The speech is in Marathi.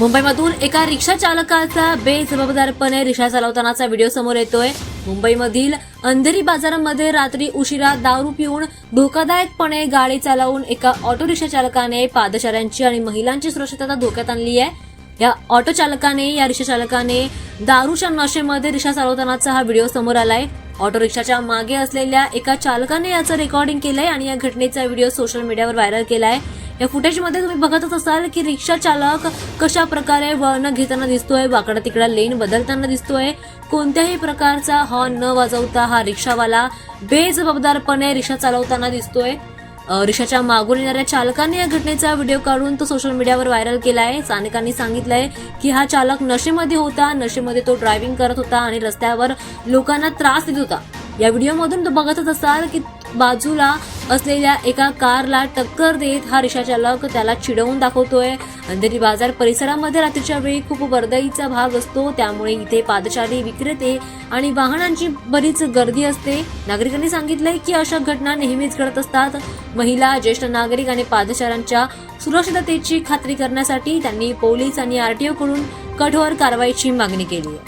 मुंबईमधून एका रिक्षा चालकाचा बेजबाबदारपणे रिक्षा चालवतानाचा व्हिडिओ समोर येतोय. मुंबईमधील अंधेरी बाजारामध्ये रात्री उशिरा दारू पिऊन धोकादायकपणे गाडी चालवून एका ऑटो रिक्षा चालकाने पादचाऱ्यांची आणि महिलांची सुरक्षितता धोक्यात आणली आहे. या ऑटो चालकाने या रिक्षा चालकाने दारूच्या नशेमध्ये रिक्षा चालवतानाचा हा व्हिडिओ समोर आलाय. ऑटो रिक्षाच्या मागे असलेल्या एका चालकाने याचं रेकॉर्डिंग केलंय आणि या घटनेचा व्हिडिओ सोशल मीडियावर व्हायरल केलाय. या फुटेजमध्ये तुम्ही बघतच असाल की रिक्षा चालक कशा प्रकारे वळण घेताना दिसतोय वाकडा तिकडा लेन बदलताना दिसतोय. कोणत्याही प्रकारचा हॉर्न न वाजवता हा रिक्षावाला बेजबाबदारपणे रिक्षा चालवताना दिसतोय. रिक्षाच्या मागून येणाऱ्या चालकाने या घटनेचा व्हिडिओ काढून तो सोशल मीडियावर व्हायरल केलाय. स्थानिकांनी सांगितलंय की हा चालक नशेमध्ये होता नशेमध्ये तो ड्रायव्हिंग करत होता आणि रस्त्यावर लोकांना त्रास देत होता. या व्हिडिओमधून तो बघतच असाल की बाजूला असलेल्या एका कारला टक्कर देत हा रिक्षा चालक त्याला चिडवून दाखवतोय. अंधेरी बाजार परिसरामध्ये रात्रीच्या वेळी खूप वर्दळीचा भाग असतो. त्यामुळे इथे पादचारी विक्रेते आणि वाहनांची बरीच गर्दी असते. नागरिकांनी सांगितलंय की अशा घटना नेहमीच घडत असतात. महिला ज्येष्ठ नागरिक आणि पादचाऱ्यांच्या सुरक्षिततेची खात्री करण्यासाठी त्यांनी पोलीस आणि आरटीओ कडून कठोर कारवाईची मागणी केली आहे.